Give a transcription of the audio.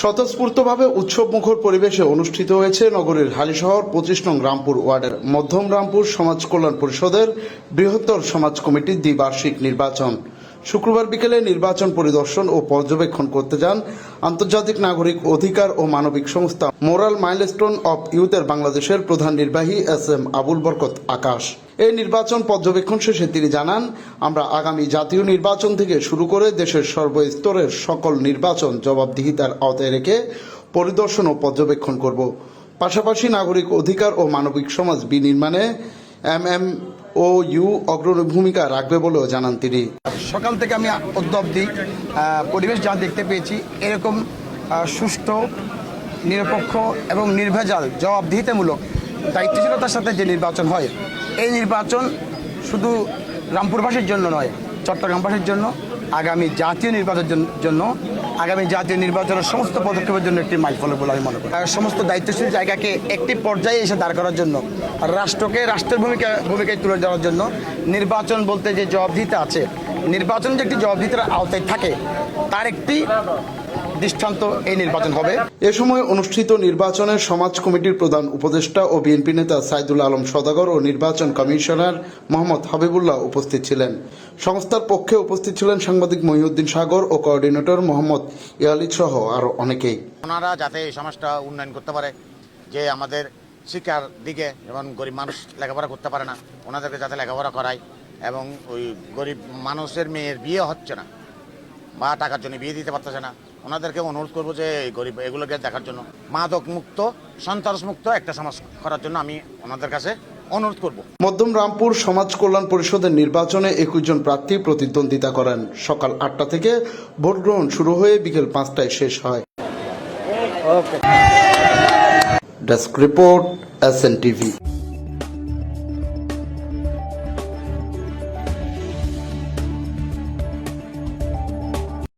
স্বতঃস্ফূর্তভাবে উৎসব মুখর পরিবেশে অনুষ্ঠিত হয়েছে নগরীর হালিশহর, পঁচিশ নং রামপুর ওয়ার্ডের মধ্যম রামপুর সমাজ কল্যাণ পরিষদের বৃহত্তর সমাজ কমিটির দ্বিবার্ষিক নির্বাচন। শুক্রবার বিকেলে নির্বাচন পরিদর্শন ও পর্যবেক্ষণ করতে যান আন্তর্জাতিক নাগরিক অধিকার ও মানবিক সংস্থা মোরাল মাইলস্টোন অব ইউথের বাংলাদেশের প্রধান নির্বাহী এস এম আবুল বরকত আকাশ। এই নির্বাচন পর্যবেক্ষণ শেষে তিনি জানান, আমরা আগামী জাতীয় নির্বাচন থেকে শুরু করে দেশের সর্বস্তরের সকল নির্বাচন জবাবদিহিতার আওতায় রেখে পরিদর্শন ও পর্যবেক্ষণ করব। পাশাপাশি নাগরিক অধিকার ও মানবিক সমাজ বিনির্মাণে এম এম ও ইউ অগ্রণী ভূমিকা রাখবে বলেও জানান তিনি। সকাল থেকে আমি অদ্যাবধি পরিবেশ যা দেখতে পেয়েছি, এরকম সুষ্ঠু, নিরপেক্ষ এবং নির্ভেজাল জবাবদিহিতামূলক দায়িত্বশীলতার সাথে যে নির্বাচন হয়, এই নির্বাচন শুধু রামপুরবাসীর জন্য নয়, চট্টগ্রামবাসীর জন্য, আগামী জাতীয় নির্বাচনের জন- জন্য, আগামী জাতীয় নির্বাচনের সমস্ত পদক্ষেপের জন্য একটি মাইলফলক বলে আমি মনে করি। সমস্ত দায়িত্বশীল জায়গাকে একটি পর্যায়ে এসে দাঁড় করার জন্য, রাষ্ট্রকে রাষ্ট্রের ভূমিকা, ভূমিকায় তুলে দেওয়ার জন্য, নির্বাচন বলতে যে জবাবদিহিতা আছে নির্বাচন যে একটি জবাবদিহিতার আওতায় থাকে তার একটি দৃষ্টান্ত এই নির্বাচন হবে। এ সময় অনুষ্ঠিত নির্বাচনে সমাজ কমিটির প্রধান উপদেষ্টা ও বিএনপি নেতা সাইদুল আলম সদাগর ও নির্বাচন কমিশনার মোহাম্মদ হাবিবুল্লাহ উপস্থিত ছিলেন। সংস্থার পক্ষে উপস্থিত ছিলেন সাংবাদিক মহিউদ্দিন সাগর ও কোঅর্ডিনেটর মোহাম্মদ ইয়ালিদ সহ আরও অনেকেই। ওনারা যাতে এই সমাজটা উন্নয়ন করতে পারে যে আমাদের শিক্ষার দিকে যেমন গরিব মানুষ লেখাপড়া করতে পারে না ওনাদেরকে যাতে লেখাপড়া করায় এবং ওই গরিব মানুষের মেয়ের বিয়ে হচ্ছে না। বা টাকার জন্য বিয়ে দিতে পারতেছে না। ওনাদেরকে অনুরোধ করব যে এই গরিব এগুলোকে দেখার জন্য। মাদক মুক্ত সন্ত্রাস মুক্ত একটা সমাজ করার জন্য আমি ওনাদের কাছে অনুরোধ করব। মধ্যম রামপুর সমাজ কল্যাণ পরিষদের নির্বাচনে একুশ জন প্রার্থী প্রতিদ্বন্দ্বিতা করেন। সকাল আটটা থেকে ভোট গ্রহণ শুরু হয়ে বিকেল পাঁচটায় শেষ হয়। Desk report S N TV.